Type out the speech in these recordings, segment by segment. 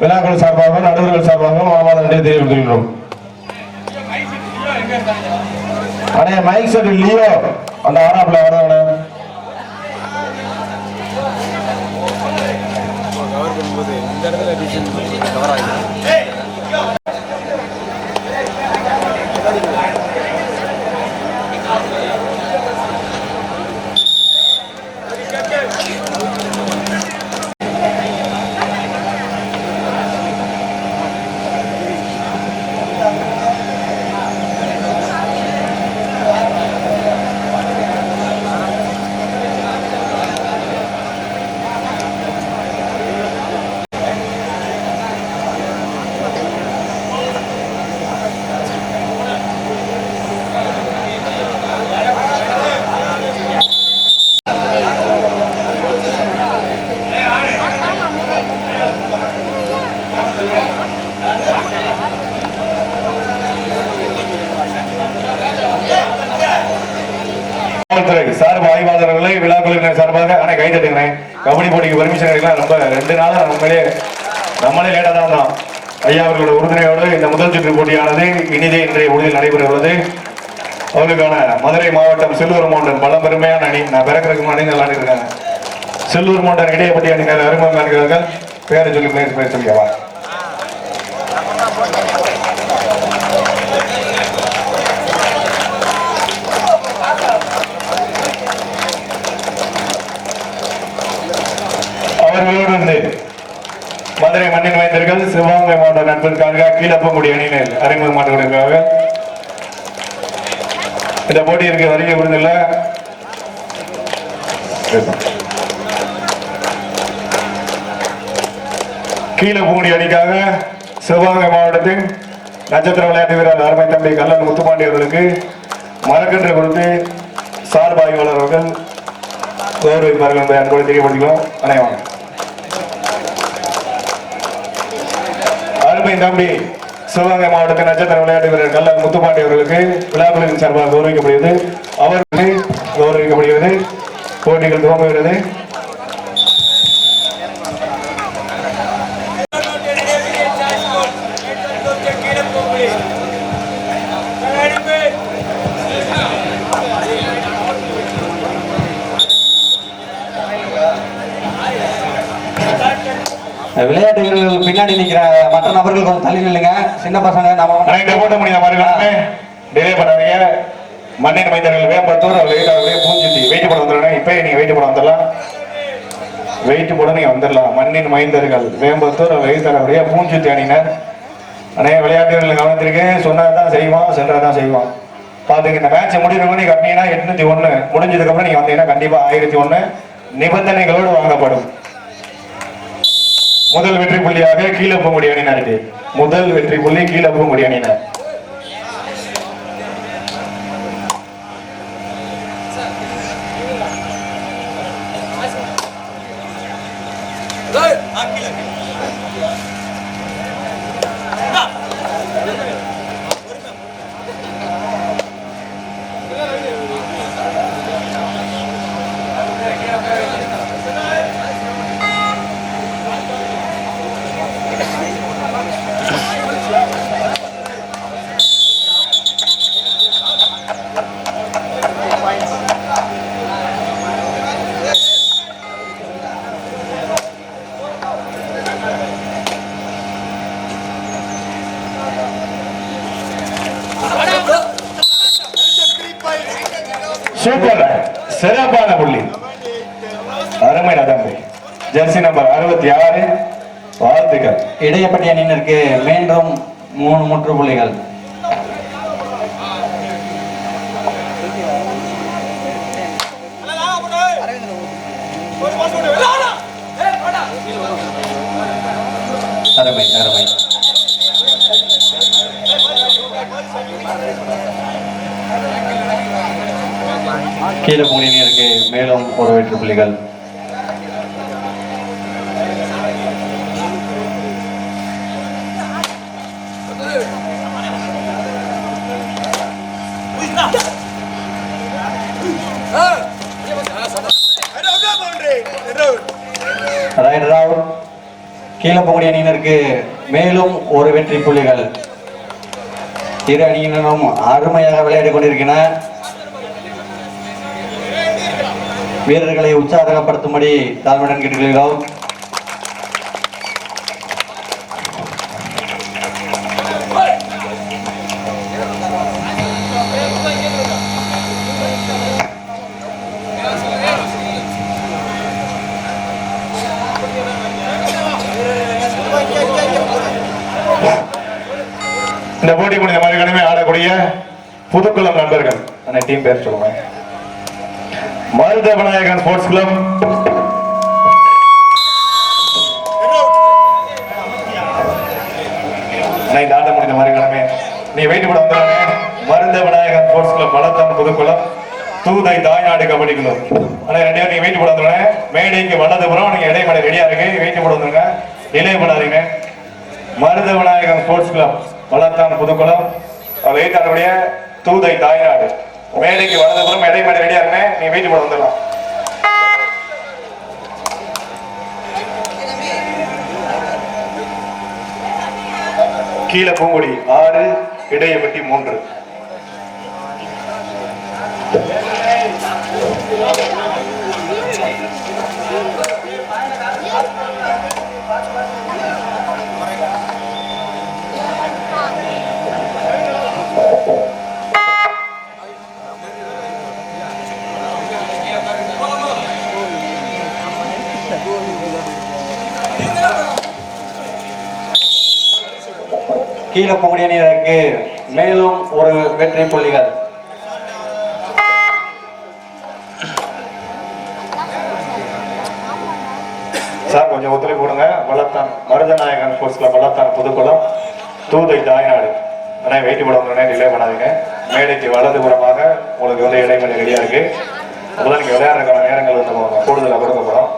விழாக்கள் சார்பாக நடுவர்கள் சார்பாக மாமா நன்றி தெரிவித்துள்ளோம் அண்ணே மைக் செட் லியோ அந்த ஆறாப்புல வரவன கவர் பண்ணும்போது இந்த இடத்துல செல்லூர் மவுண்டன் பல பெருமையான அணி. நான் பிறக்கிறதுக்கு அணி நல்லா இருக்காங்க செல்லூர் மவுண்டன் இடையப்பட்டி அணிக்கார அறிமுகம் இருக்கிறார்கள் பேரை சொல்லி பேர் பேர் சொல்லியவா அவர்களோடு இருந்து மதுரை மண்ணின் மைந்தர்கள் சிவகங்கை மாவட்ட நண்பர்களுக்காக கீழப்பங்குடி அணியினர் அறிமுக கொண்டிருக்கிறார்கள் இந்த போட்டியிற்கு வருகை கீழே பூடி அணிக்காக சிவகங்கை மாவட்டத்தின் நட்சத்திர விளையாட்டு வீரர் அருமை தம்பி கல்லன் முத்துப்பாண்டி அவர்களுக்கு மரக்கன்று கொடுத்து சார்பாய் ஆய்வாளர் அவர்கள் கௌரவிப்பார்கள் என்பதை அன்போடு தெரியப்படுத்திக்கிறோம் அனைவரும். அருமை தம்பி சிவகங்கை மாவட்டத்தின் நட்சத்திர விளையாட்டு வீரர் கல்ல முத்துப்பாண்டி அவர்களுக்கு விழாக்களின் சார்பாக கௌரவிக்கப்படுகிறது. அவருக்கு கௌரவிக்கப்படுகிறது. போட்டிகள் துவங்குகிறது. விளையாட்டு வீரர்கள் பின்னாடி நிக்கிற மற்ற நபர்கள் கொஞ்சம் தள்ளி நில்லுங்க. சின்ன பசங்க ஆனா இந்த நம்ம போட்ட முடியாம இருக்கணுமே டிலே பண்ணாதீங்க. மண்ணின் மைந்தர்கள் வேம்பத்தூர் வெயிட்டாகவே பூஞ்சுத்தி பூஞ்சிட்டி. வெயிட் போட வந்துடணும் இப்போ நீங்கள் வெயிட் போட வந்துடலாம். வெயிட் போட நீங்கள் வந்துடலாம். மண்ணின் மைந்தர்கள் வேம்பத்தூர் வெயிட் அப்படியே பூஞ்சிட்டி அணியினர். அனைய விளையாட்டு வீரர்கள் கவனித்திருக்கேன் சொன்னதான் செய்வான் சென்றதான் செய்வான். பார்த்துங்க இந்த மேட்ச் முடிவு நீங்கள் கட்டினீங்கன்னா எட்நூற்றி ஒன்று முடிஞ்சதுக்கப்புறம் நீங்கள் வந்தீங்கன்னா கண்டிப்பாக ஆயிரத்தி ஒன்று நிபந்தனைகளோடு வாங்கப்படும். முதல் வெற்றி புள்ளியாக கீழப்பங்குடி அணியினருக்கு முதல் வெற்றி புள்ளி கீழப்பங்குடி அணியினர் சூப்பர் சிறப்பான புள்ளி அருமை தம்பி ஜெர்சி நம்பர் அறுபத்தி ஆறு வாழ்த்துக்கள் இடையப்பட்ட அணியினருக்கு மீண்டும் மூணு முற்றுப்புள்ளிகள் அருமை அருமை. கீழே அணியினருக்கு மேலும் ஒரு வெற்றி புள்ளிகள். ரைட் ராவ் கீழப்பகுடி அணியினருக்கு மேலும் ஒரு வெற்றி புள்ளிகள். இரு அணியினரும் அருமையாக விளையாடி கொண்டிருக்கின்றன. வீரர்களை உற்சாகப்படுத்தும்படி தாழ்மையுடன் கேட்டுக்கொள்கிறோம் இந்த போட்டி முடிந்த மாதிரி கடமை ஆடக்கூடிய புதுக்குளம் நண்பர்கள் அந்த டீம் பேர் சொல்லுங்க. மருதபநாயகன் ஸ்போர்ட்ஸ் கிளப் அண்ணா, இந்த முடிந்த மாதிரி கிழமை நீ வெயிட் பண்ண வந்துடுறாங்க மருத sports club Valarthan Pudukulam. Thoothai Thainadu kabaddi club ஆனால் ரெண்டு பேரும் நீங்க வெயிட் போட வந்துடுறேன் மேடைக்கு வலதுபுறம் நீங்க இடைமலை ரெடியா இருக்கு வெயிட் போட வந்துருங்க. நிலை பண்ணாதீங்க மருதவநாயகன் ஸ்போர்ட்ஸ் கிளப் வளர்த்தான் புதுக்குளம். லேட்டாருடைய தூதை தாய்நாடு மேடைக்கு வலதுபுறம் மேடை ரெடியா இருங்க நீ வீட்டு போட வந்துடலாம். கீழே பூங்குடி. ஆறு இடையப்பட்டி மூன்று. கீழே கீழப்பகுடி அணியினருக்கு மேலும் ஒரு வெற்றி புள்ளிகள். சார் கொஞ்சம் ஒத்துழைப்பு கொடுங்க. பலத்தான் மருதநாயகன் ஸ்போர்ட்ஸ் பலத்தான் புதுக்குளம் தூதை தாய்நாடு. ஆனால் வெயிட் போட வந்தோடனே டிலே பண்ணாதீங்க. மேடைக்கு வலதுபுறமாக உங்களுக்கு வந்து இடைவெளி ரெடியாக இருக்கு. அப்போதான் நீங்கள் விளையாடுறதுக்கான நேரங்கள் வந்து கூடுதலாக கொடுக்கப்படும்.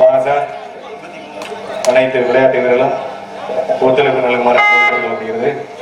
வாங்க சார். அனைத்து விளையாட்டு வீரர்களும் Ponte el le mora a todo el mundo que.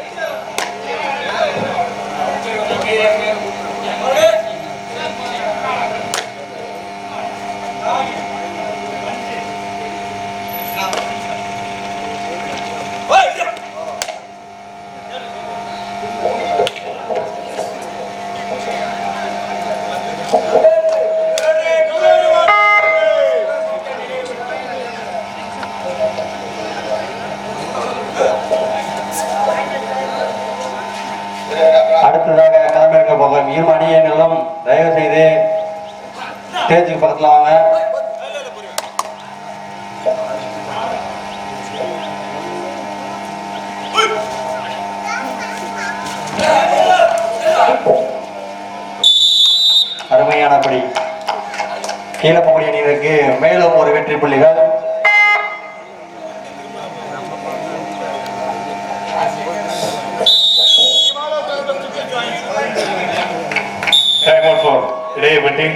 Idaiyapatti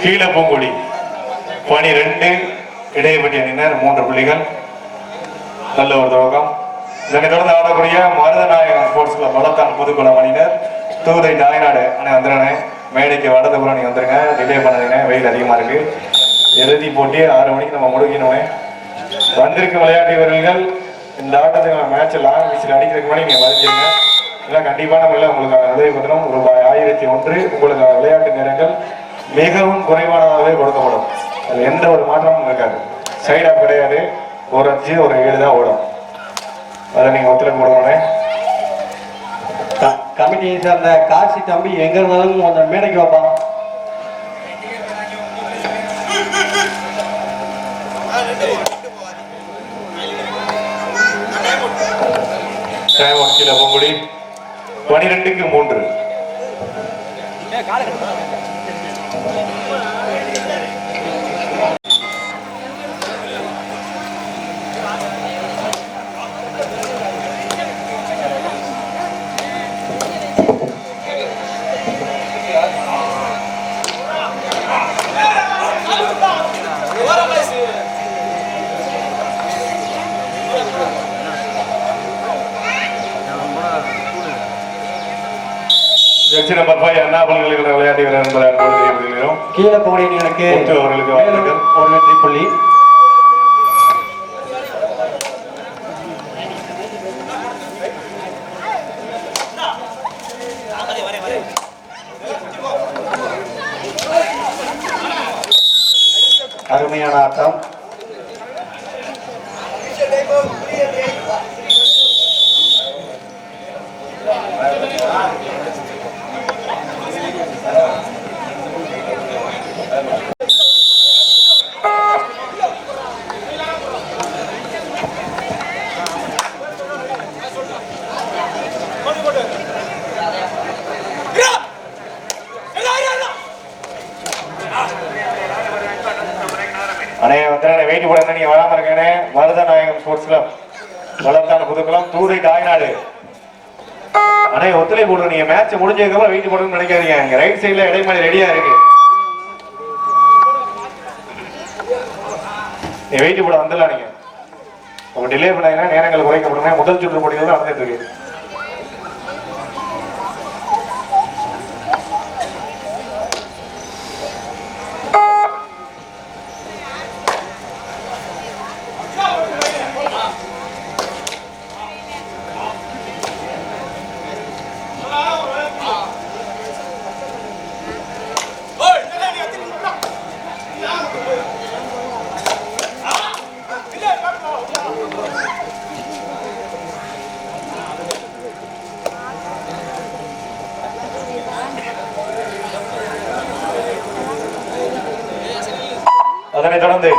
கீழே பூங்குடி பனிரெண்டு இடையப்பட்டி அணியினர் மூன்று புள்ளிகள். நல்ல ஒரு துவக்கம். இதனை தொடர்ந்து ஆடக்கூடிய மருதநாயகன் ஸ்போர்ட்ஸ் கிளப் வளத்தான் புதுக்குளம் அணியினர். தூதை நாயநாடு அண்ணே வந்துடுறேன் மேடைக்கு வடதுபுறம் நீ வந்துருங்க. டிலே பண்ணதுங்க. வெயில் அதிகமாக இருக்கு. இறுதி போட்டி ஆறு மணிக்கு நம்ம முடிக்கணுமே வந்திருக்கும் விளையாட்டு வீரர்கள் இந்த ஆட்டத்துக்கு மேட்ச் லாங் வீச்சில் அடிக்கிறதுக்கு முன்னாடி நீங்கள் வரைஞ்சிருங்க இல்லை கண்டிப்பான முறையில் உங்களுக்கு உதவி பண்ணணும் ரூபாய் ஆயிரத்தி ஒன்று உங்களுக்கு விளையாட்டு நேரங்கள் மிகவும் குறைவானதாகவே கொடுக்கப்படும். அதில் எந்த ஒரு மாற்றமும் இருக்காது. சைடாக கிடையாது. ஒரு அஞ்சு ஒரு ஏழு தான் ஓடும். அதை நீங்கள் ஒத்துழைப்பு கொடுக்கணும் க- கமிட்டியை சேர்ந்த காசி தம்பி எங்க இருந்தாலும் அந்த மேடைக்கு வைப்பான் கீழே பொங்குடி பனிரெண்டுக்கு மூன்று. திருச்சி நம்பர் ஃபைவ் அண்ணா பல்கலைக்கழக விளையாட்டு வீரர் என்பதை அன்போடு தெரிவித்துகிறோம் அவர்களுக்கு வாழ்த்துக்கள் ஒரு வெற்றி புள்ளி. அருமையான ஆட்டம். வெயிட் போட நீங்க வராம இருக்கேனே. மருதநாயகம் ஸ்போர்ட்ஸ் கிளப் வளர்த்தான புதுக்குளம் தூதை தாய்நாடு. அண்ணே ஒத்துழை போடுற நீங்க மேட்ச் முடிஞ்சதுக்கப்புறம் வெயிட் போடணும்னு நினைக்காதீங்க. இங்க ரைட் சைடுல இடைமணி ரெடியா இருக்கு. நீ வெயிட் போட வந்துடலாம் நீங்க. உங்க டிலே பண்ணாங்கன்னா நேரங்கள் குறைக்கப்படுங்க முதல் சுற்று போட்டிகள் தான் நடந்துட்டு இருக்கு அதனைத் தொடர்ந்து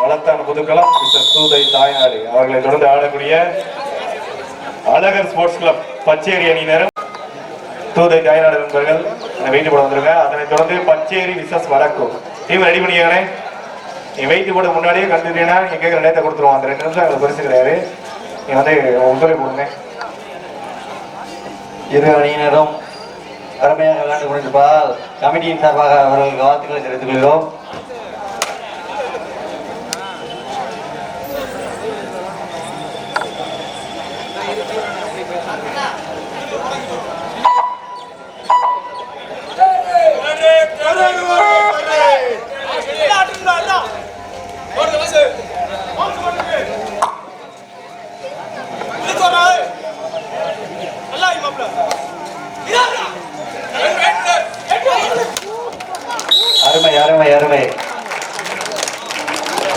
வளர்த்தான் புதுக்களம் மிஸ்டர் சூதை தாய்நாடு அவர்களை தொடர்ந்து ஆடக்கூடிய அழகர் ஸ்போர்ட்ஸ் கிளப் பச்சேரி அணியினரும் தூதை தாய்நாடு நண்பர்கள் வெயிட்டு போட வந்திருங்க அதனைத் தொடர்ந்து பச்சேரி விசஸ் வடக்கு. டீம் ரெடி பண்ணிக்கங்களே நீ வெயிட் போட முன்னாடியே கண்டுட்டீங்கன்னா நீங்க கேட்குற நேரத்தை கொடுத்துருவோம். அந்த ரெண்டு நிமிஷம் எங்களுக்கு பெருசு கிடையாது. நீ வந்து ஒத்துழைப்பு கொடுங்க இரு அணியினரும் அருமையாக விளையாண்டு கொண்டிருப்பதால் கமிட்டியின் சார்பாக அவர்களுக்கு வாழ்த்துக்களை தெரிவித்துக் கொள்கிறோம். அருமை அருமை அருமை.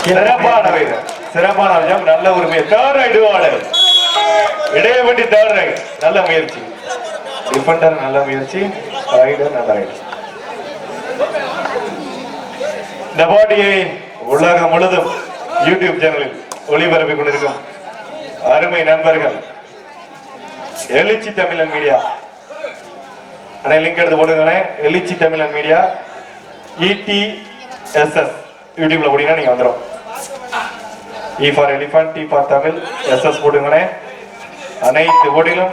சிறப்பான வீரர். சிறப்பான விஜயம். நல்ல ஒரு முயற்சி இடுவாளர் ரைடு ஆர்டர் இடையவண்டி தேர்ட் ரைட். நல்ல முயற்சி. டிஃபெண்டர் நல்ல முயற்சி. ரைடர் நல்ல ரைட் இந்த போட்டியை உலகம் முழுதும் யூடியூப் சேனலில் ஒளிபரப்பிக் கொண்டிருக்கும் அருமை நண்பர்கள். எழுச்சி தமிழன் மீடியா. அண்ணே லிங்க் எடுத்து போட்டுங்களேன் எழுச்சி தமிழன் மீடியா E இடிஎஸ்எஸ் யூடியூப்ல போட்டீங்கன்னா நீங்க வந்துடும் E for elephant T for Tamil SS போட்டுங்களே அனைத்து போட்டிலும்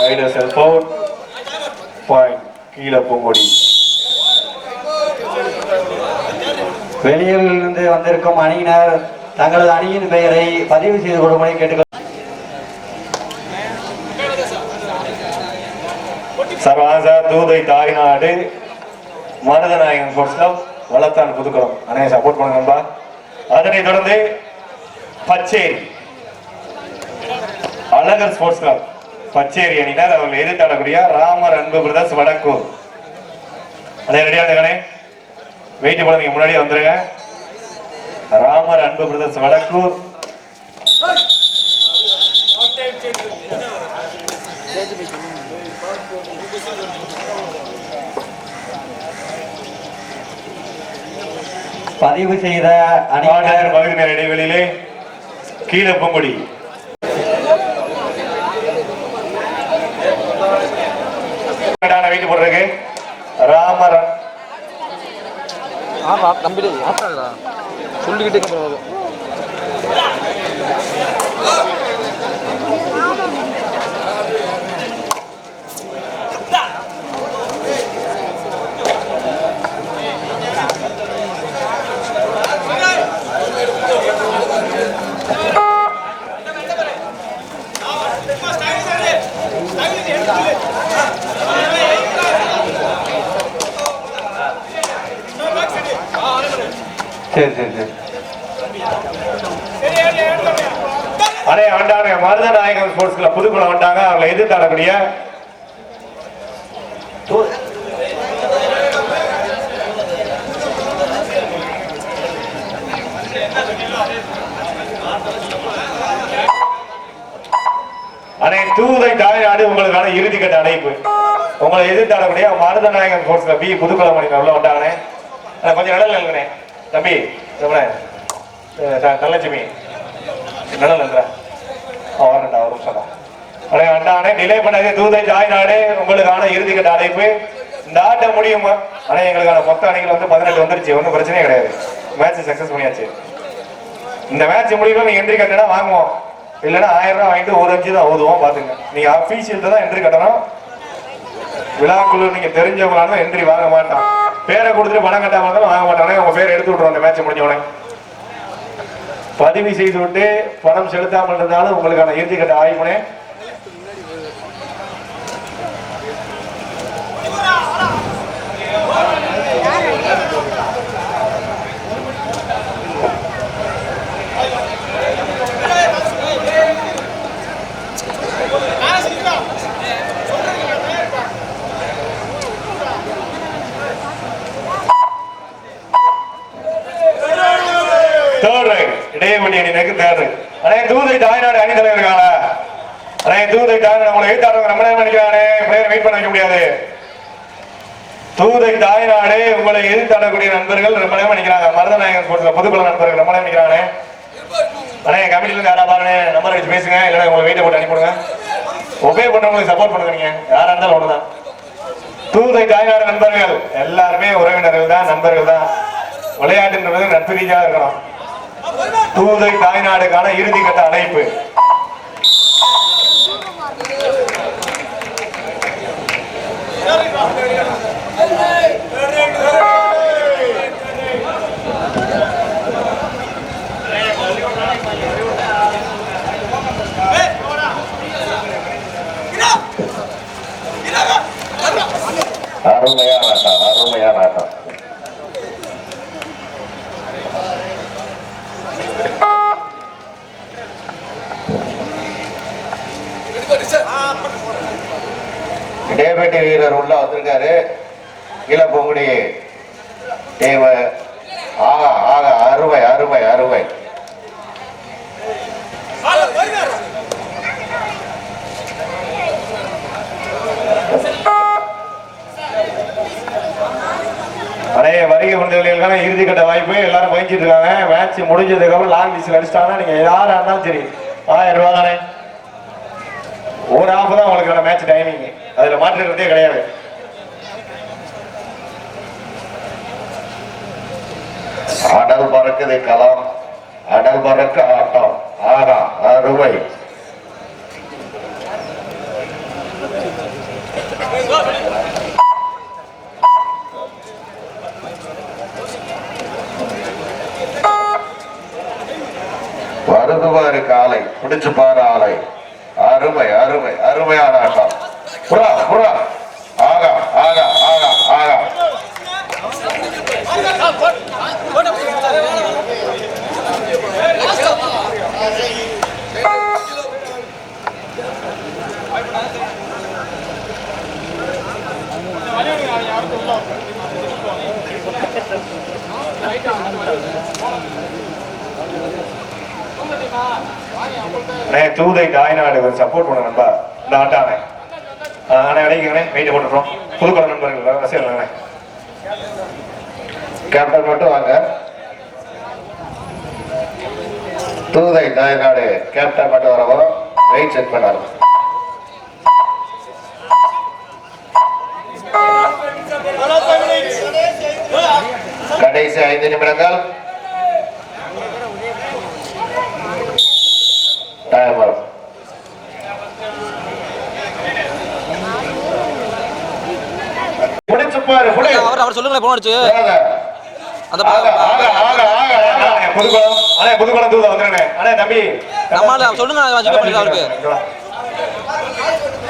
ரைடர் செல்ஃப் அவுட் பாயிண்ட் கீழே பூங்கொடி. வெளியூரிலிருந்து வந்திருக்கும் அணியினர் தங்களது அணியின் பெயரை பதிவு செய்து கொள்ளும்படி கேட்டுக்கொள் சர்வாச தூதை தாய்நாடு மருதநாயகன் ஸ்போர்ட்ஸ் கிளப் வளத்தான் புதுக்குளம். அனைவரும் சப்போர்ட் பண்ணுங்க நண்பா. அதனைத் தொடர்ந்து பச்சேரி. அழகர் ஸ்போர்ட்ஸ் கிளப் பச்சேரி அணியினர் அவர்கள் எதிர்த்தாடக்கூடிய ராமர் அன்பு பிரதர்ஸ் வடக்கூர் அதே ரெடியா இருந்தே வெயிட் பண்ணுங்க முன்னாடியே வந்துருங்க. ராமர் அன்பு பிரதர்ஸ் வடக்கூர் பதிவு செய்த ஆடவர் அணியினர் பகுதி நேர இடைவெளியிலே கீழே பொங்குடி. வெயிட் போடுறதுக்கு ராமர் ஆமா தம்பி ஆட்டாடா சொல்லிக்கிட்டே சரி சரி சரி. அடே ஆண்டாங்க மருதநாயகம் ஸ்போர்ட்ஸ் கிளப் புதுக்குளம் வந்தாங்க. அவங்களை எதிர்த்தாடக்கூடிய தூ- அனை தூதை தாயாடு உங்களுக்கான இறுதி கட்ட அழைப்பு உங்களை எதிர்த்தாடக்கூடிய மருதநாயகன் கோர்ஸ்ல பி புதுக்குளமணி உள்ள வந்தாங்கண்ணே. அண்ணா, கொஞ்சம் இடம் நில்லுங்கண்ணே. தம்பி ரமணே தள்ளட்சுமி நிழல் நில்ற வரண்டா ஒரு நிமிஷம் தான். அண்ணே நிலை டிலே பண்ணாதே தூதை நாடே. உங்களுக்கான இறுதி அழைப்பு இந்த ஆட்டை முடியுமா. ஆனால் எங்களுக்கான மொத்த அணிகள் வந்து பதினெட்டு வந்துருச்சு. ஒன்றும் பிரச்சனையே கிடையாது. மேட்ச் சக்சஸ் பண்ணியாச்சு. இந்த மேட்ச் முடியும் நீங்கள் என்ட்ரி கட்டினா வாங்குவோம். இல்லைன்னா ஆயிரம் ரூபாய் வாங்கிட்டு ஒரு அஞ்சு தான் ஓதுவோம் பார்த்துங்க. நீங்கள் அஃபீஷியல் தான் என்ட்ரி கட்டணும். விழாக்குழு நீங்கள் தெரிஞ்சவங்களாலும் என்ட்ரி வாங்க மாட்டான். பேரை கொடுத்துட்டு பணம் கட்டாம இருந்தாலும் வாங்க மாட்டானே அவங்க பேர் எடுத்து விட்டுருவோம் அந்த மேட்ச் முடிஞ்ச உடனே. பதிவு செய்து விட்டு பணம் செலுத்தாமல் இருந்தாலும் உங்களுக்கான இறுதி கட்ட ஆய்வுனே தேர்ட் இடையமணி அணியினருக்கு தேர்ட் அண்ணே தூதை தாய்நாடு அணி தலைவர்களா அண்ணே தூதை தாய்நாடு உங்களை எழுத்தாடுறவங்க நம்மளே நினைக்கிறானே. பிளேயர் வெயிட் பண்ண வைக்க முடியாது. தூதை தாய்நாடு உங்களை எதிர்த்தாடக்கூடிய நண்பர்கள் ரொம்ப நேரம் நினைக்கிறாங்க மருதநாயகன் கோட்டில் பொதுக்குழு நண்பர்கள் ரொம்ப நேரம் நினைக்கிறானே. அண்ணே கமிட்டில இருந்து யாரா பாருங்க. நம்பர் வச்சு பேசுங்க. இல்லைன்னா உங்களை வெயிட்டை போட்டு அனுப்பிவிடுங்க ஒபே பண்றவங்களுக்கு சப்போர்ட் பண்ணுங்க நீங்க. யாரா இருந்தாலும் ஒண்ணுதான் தூதை தாய்நாடு நண்பர்கள். எல்லாருமே உறவினர்கள் தான் நண்பர்கள் தான். விளையாட்டுன்றது நட்பு ரீதியாக இருக்கணும். தூதை தாய்நாடுக்கான இறுதி கட்ட அழைப்பு. அருமையான ஆட்டம் அருமையான ஆட்டம். வேட்டை வீரர் உள்ள வந்திருக்காரு. கீழே பொங்குடி தேவ. ஆகா ஆகா அருமை அருமை அருமை அடைய வருகை வந்தவர்களுக்கான இறுதி கட்ட வாய்ப்பு. எல்லாரும் பயிற்சிட்டு இருக்காங்க. மேட்ச் முடிஞ்சதுக்கு அப்புறம் லாங் டிஸ்ல அடிச்சிட்டாங்கன்னா நீங்க யாரா இருந்தாலும் சரி. ஆயிரம் ரூபாய் தானே. ஒரு ஆஃப் தான் உங்களுக்கான மேட்ச் டைமிங் அதுல மாற்றுறதே கிடையாது. அடல் பறக்குது கலாம். அடல் பறக்க ஆட்டம். ஆகா அறுவை. வருதுவாரு காலை. பிடிச்சு பாரு ஆலை. அருமை அருமை அருமையான ஆட்டம். புறா புறா. ஆகா ஆகா ஆகா ஆகா. தூதை தாய்நாடு சப்போர்ட் பண்ண நண்பா. இந்த ஆட்டானே. அண்ணே அடைக்கிறேனே வெயிட் போட்டுறோம் புதுக்குளம் நண்பர்கள் ரசிகர்களே கேப்டன் மட்டும் வாங்க. தூதை தாய்நாடு கேப்டன் மட்டும் வரவும் வெயிட் செக் பண்ணாரு கடைசி ஐந்து நிமிடங்கள். டைம் வரும் பாரு புடி அவர் அவர் சொல்லுங்களேன் போன் அடிச்சு. அந்த புதுக்குளம். தூத அண்ணே தம்பி. சொல்லுங்க நான் ஜிபே பண்ணிக்கலாம் அவருக்கு.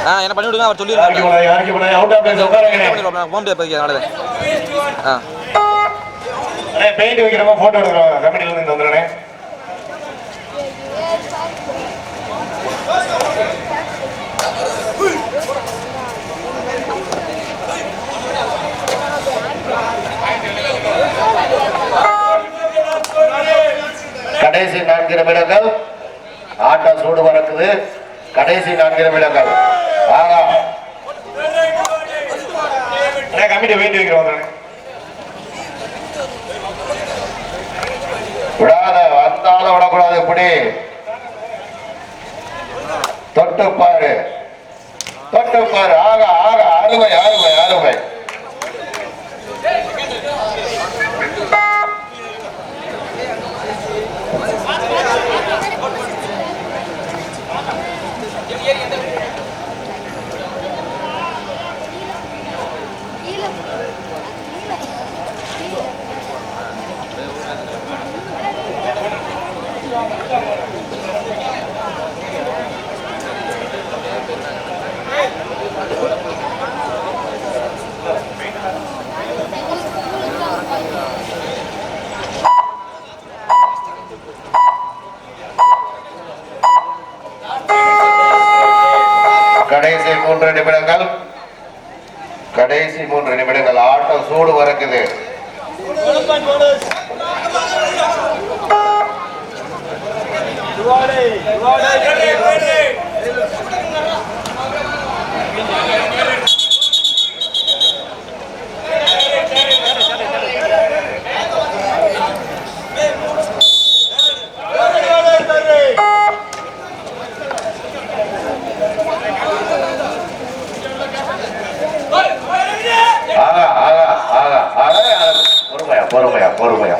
ஆ என்ன பண்ணி விடுங்க அவர் சொல்லிடுறாரு. போனது யாருக்கு போனது அவுட் ஆஃப் பிளேஸ் உட்காருங்க பண்ணிடுவோம் ஃபோன் பே பண்ணிக்க நாளைக்கு. ஆ. பெயிண்ட் வைக்கிறவங்க போட்டோ எடுக்கிறோம். கமிட்டில இருந்து வந்துடுறேன் கடைசி நான்கு நிமிடங்கள் ஆட்டம் சூடு பறக்குது. கடைசி நான்கு நிமிடங்கள் ஆகா. கமிட்டி வேண்டி வைக்கிறோம் விடாத வந்தாலும் விடக்கூடாது இப்படி. தொட்டு பாரு. தொட்டு பாரு. ஆக ஆக அருமை அருமை அருமை கடைசி மூன்று நிமிடங்கள். கடைசி மூன்று நிமிடங்கள். ஆட்டம் சூடு வரக்குது ஆகா ஆகா ஆகா ஆகா பொறுமையா பொறுமையா பொறுமையா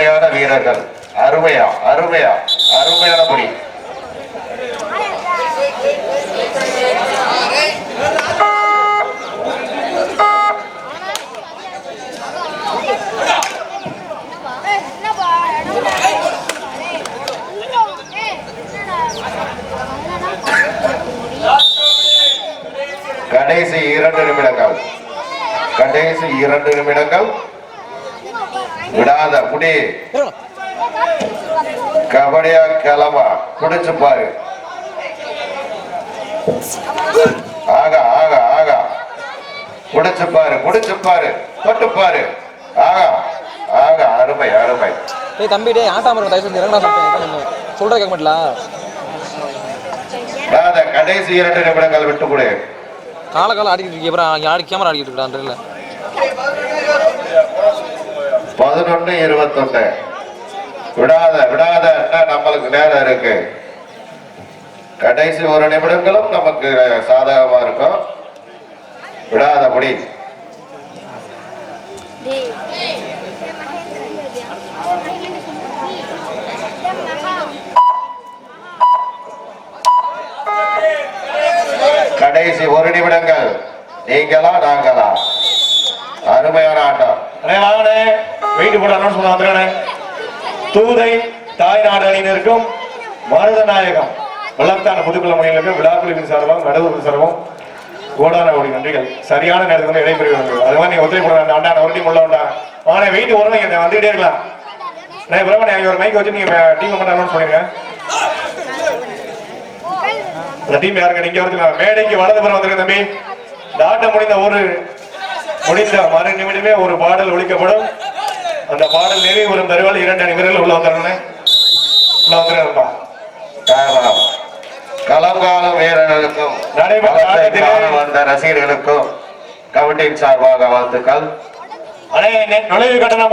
அருமையான வீரர்கள். அருமையா அருமையா அருமையான படி. கடைசி இரண்டு நிமிடங்கள். கடைசி இரண்டு நிமிடங்கள். விடாத முடி. கபடியா கிளம்பா. குடிச்சு பாரு. ஆகா ஆகா ஆகா. குடிச்சு பாரு குடிச்சு பாரு. தொட்டு பாரு. ஆகா ஆகா அருமை அருமை. டேய் தம்பி டேய் ஆட்டாம இருக்க தயவு செஞ்சு இறங்கடா சொல்லிட்டேன் சொல்ற கேட்க மாட்டல கடைசி இரண்டு நிமிடங்கள் விட்டு கொடு. கால கால ஆடிட்டு இருக்கீங்க. அப்புறம் ஆடி கேமரா இருக்கான் பதினொன்னு இருபத்தொன்னு. விடாத விடாத நம்மளுக்கு நேரம் இருக்கு. கடைசி ஒரு நிமிடங்களும் நமக்கு சாதகமா இருக்கும். விடாத முடி. கடைசி ஒரு நிமிடங்கள். நீங்களா நாங்களா? அருமையான ஆட்டம். வாங்கண்ணே வெயிட் போட அனௌன்ஸ் பண்ண வந்துடுறேண்ணே தூதை தாய்நாடு அணியினருக்கும் மருதநாயகம் வளர்த்தான புதுக்குள்ள மணிகளுக்கும் விழாக்குழுவின் சார்பாக நடுவர்கள் சார்பாகவும் கோடான கோடி நன்றிகள். சரியான நேரத்துக்கு வந்து இடைபெறுவது வந்தது. அது மாதிரி நீங்க ஒத்துழைப்பு போட அண்டா ஒரு உள்ள உண்டா வாங்க வெயிட் வருவாங்க இங்க வந்துகிட்டே இருக்கலாம். நான் பிரபு அங்க ஒரு மைக் வச்சு நீங்க டீம் மட்டும் அனௌன்ஸ் பண்ணிருங்க இந்த டீம் யாருங்க? நீங்க வந்து மேடைக்கு வலது புறம் வந்துருங்க தம்பி. இந்த முடிந்த ஒரு முடிந்த மறு நிமிடமே ஒரு பாடல் ஒழிக்கப்படும். அந்த பாடல் நிறைவு வரும் தருவால் இரண்டு வீரர்கள் உள்ள வந்துடுறேன் உள்ள வந்துடுறேன்ப்பா காரணம். களங்கால வீரர்களுக்கும் வந்த ரசிகர்களுக்கும் கமிட்டியின் சார்பாக வாழ்த்துக்கள். நுழைவு கட்டணம்